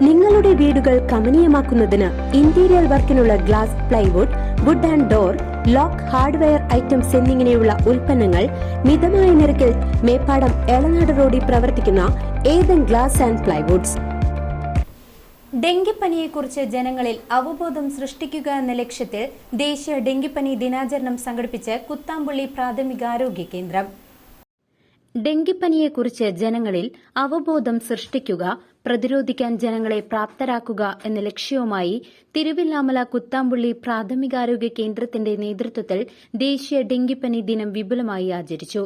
നിങ്ങളുടെ വീടുകൾ കമനീയമാക്കുന്നതിന് interior വർക്കിനുള്ള glass plywood wood and door lock hardware items എന്നിങ്ങനെയുള്ള ഉൽപ്പന്നങ്ങൾ മിതമായ നിരക്കിൽ മേപ്പാടം എളനാട് റോഡിൽ പ്രവർത്തിക്കുന്ന ഏതൻ ഗ്ലാസ് ആൻഡ് പ്ലൈവുഡ്സ് ഡെങ്കിപ്പനിയെക്കുറിച്ച് ജനങ്ങളിൽ അവബോധം സൃഷ്ടിക്കുക എന്ന ലക്ഷ്യത്തിൽ ദേശീയ ഡെങ്കിപ്പനി ദിനാചരണം സംഘടിപ്പിച്ച് കുത്താമ്പുള്ളി പ്രാഥമികാരോഗ്യ കേന്ദ്രം. ഡെങ്കിപ്പനിയെക്കുറിച്ച് ജനങ്ങളിൽ അവബോധം സൃഷ്ടിക്കുക പ്രതിരോധിക്കാൻ ജനങ്ങളെ പ്രാപ്തരാക്കുക എന്ന ലക്ഷ്യവുമായി തിരുവില്ലാമല കുത്താമ്പുള്ളി പ്രാഥമികാരോഗ്യ കേന്ദ്രത്തിന്റെ നേതൃത്വത്തിൽ ദേശീയ ഡെങ്കിപ്പനി ദിനം വിപുലമായി ആചരിച്ചു.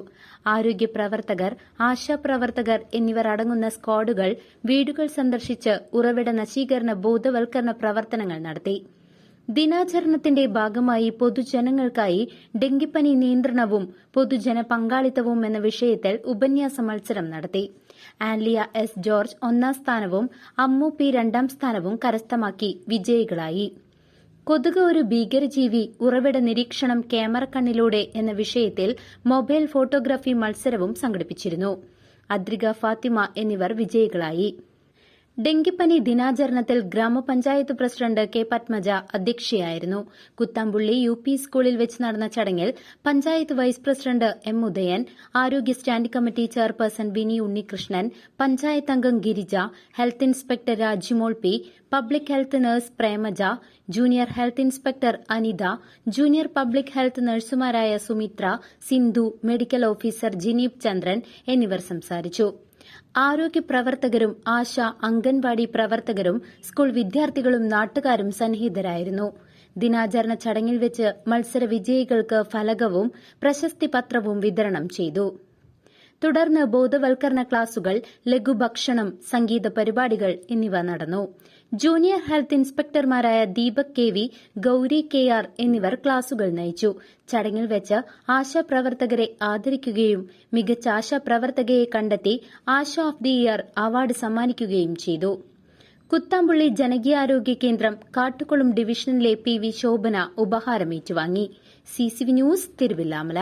ആരോഗ്യ പ്രവർത്തകർ ആശാപ്രവർത്തകർ എന്നിവർ അടങ്ങുന്ന സ്ക്വാഡുകൾ വീടുകൾ സന്ദർശിച്ച് ഉറവിട നശീകരണ ബോധവൽക്കരണ പ്രവർത്തനങ്ങൾ നടത്തി. ദിനാചരണത്തിന്റെ ഭാഗമായി പൊതുജനങ്ങൾക്കായി ഡെങ്കിപ്പനി നിയന്ത്രണവും പൊതുജന പങ്കാളിത്തവും എന്ന വിഷയത്തിൽ ഉപന്യാസ മത്സരം നടത്തി. ആൻലിയ എസ് ജോർജ് ഒന്നാം സ്ഥാനവും അമ്മു പി രണ്ടാം സ്ഥാനവും കരസ്ഥമാക്കി വിജയികളായി. കൊതുക് ഒരു ഭീകരജീവി ഉറവിട നിരീക്ഷണം ക്യാമറ കണ്ണിലൂടെ എന്ന വിഷയത്തിൽ മൊബൈൽ ഫോട്ടോഗ്രാഫി മത്സരവും സംഘടിപ്പിച്ചിരുന്നു. അദ്രിക ഫാത്തിമ എന്നിവർ വിജയികളായി. ഡെങ്കിപ്പനി ദിനാചരണത്തിൽ ഗ്രാമപഞ്ചായത്ത് പ്രസിഡന്റ് കെ പത്മജ അധ്യക്ഷയായിരുന്നു. കുത്താമ്പുള്ളി യു പി സ്കൂളിൽ വെച്ച് നടന്ന ചടങ്ങിൽ panchayat vice president M Udayan ആരോഗ്യ standing committee chairperson Vini Unnikrishnan panchayat അംഗം Girija health inspector Rajimol P public health nurse Premaja junior health inspector Anitha junior public health നഴ്സുമാരായ Sumitra Sindhu medical officer Jineep Chandran എന്നിവർ സംസാരിച്ചു. ആരോഗ്യ പ്രവർത്തകരും ആശ അംഗൻവാടി പ്രവർത്തകരും സ്കൂൾ വിദ്യാർത്ഥികളും നാട്ടുകാരും സന്നിഹിതരായിരുന്നു. ദിനാചരണ ചടങ്ങിൽ വെച്ച് മത്സര വിജയികൾക്ക് ഫലകവും പ്രശസ്തി പത്രവും വിതരണം ചെയ്തു. തുടർന്ന് ബോധവൽക്കരണ ക്ലാസുകൾ ലഘുഭക്ഷണം സംഗീത പരിപാടികൾ എന്നിവ നടന്നു. Junior health ഇൻസ്പെക്ടർമാരായ Deepak K V Gowri K R എന്നിവർ ക്ലാസുകൾ നയിച്ചു. ചടങ്ങിൽ വെച്ച് ആശാപ്രവർത്തകരെ ആദരിക്കുകയും മികച്ച ആശാപ്രവർത്തകയെ കണ്ടെത്തി Asha of the year award സമ്മാനിക്കുകയും ചെയ്തു. കുത്താമ്പുള്ളി ജനകീയാരോഗ്യ കേന്ദ്രം കാട്ടുകുളം ഡിവിഷനിലെ പി വി ശോഭന ഉപഹാരം ഏറ്റുവാങ്ങി. CCV news Thiruvilwamala.